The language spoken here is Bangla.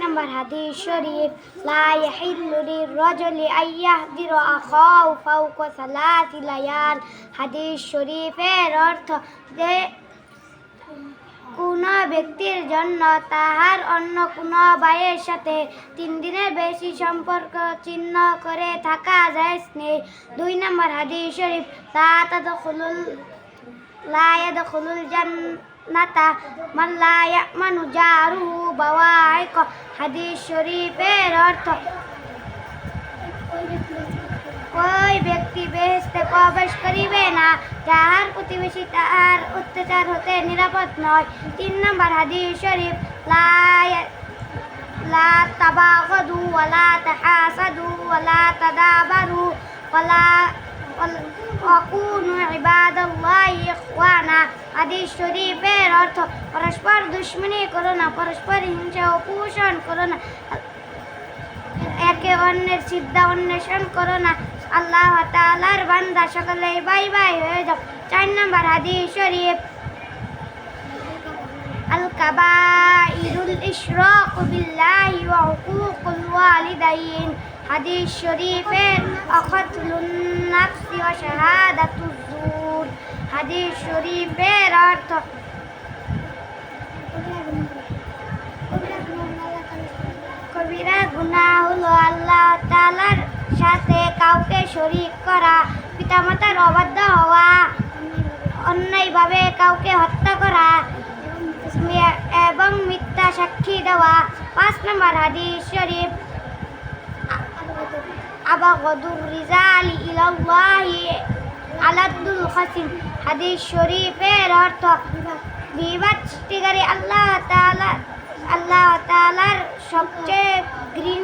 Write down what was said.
নম্বর হাদিস শরীফ, লা ইয়াহিল্লু লির-রাজুলি আন ইয়াহদিরা আখাহু ফাওকা সালাসি লায়াল। হাদিস শরীফের অর্থ যে কোনো ব্যক্তির জন্য তাহার অন্য কোনো ভাইয়ের সাথে তিন দিনের বেশি সম্পর্ক চিহ্ন করে থাকা যায় নেই দুই নম্বর হাদিস শরীফ, লা তাদখুলুল, লা ইয়াদখুলুল জান্নাতা মান লা ইয়ামানু জারুহু বাওয়াইক হাদিস শরীফের অর্থ ওই ব্যক্তি বেহেস্তে প্রবেশ করিবে না যাহার প্রতিবেশী তাহার অত্যাচার হতে নিরাপদ নয় তিন নম্বর হাদিস শরীফ লা ইয়া- লা তাবাগাদু ওয়ালা তাহাসাদু ওয়ালা তাদাবারু শরীফের অর্থ। পরস্পর দুশ্মনী করো না, পরস্পর হিংসা ও পোষণ করো না। একে অন্যের সিদ্ধা অন্বেষণ করো না। আল্লাহ তাআলার বান্দা সকলে বাই বাই হয়ে যাও। চার নম্বর হাদিস শরীফ বিল্লাহি ওয়া হুকুকুল ওয়ালিদাইন। হাদিস শরীফের অকতলুন নাফসি ওয়া শাহাদাতুজ জুর হাদিস শরীফের অর্থ। কবিরা গুনাহ হলো আল্লাহ তাআলার সাথে কাউকে শরীক করা, পিতামাতার অবাধ্য হওয়া, অন্যায়ভাবে কাউকে হত্যা করা এবং মিথ্যা সাক্ষী দেওয়া। পাঁচ নম্বর হাদিস শরীফ। আবাগদুর রিজালি ইলাল্লাহি আলাদ্দুল খাসিম হাদিস শরীফের অর্থ বিবাদ সৃষ্টিকারী আল্লাহ তালা আল্লাহ তালার সবচেয়ে ঘৃ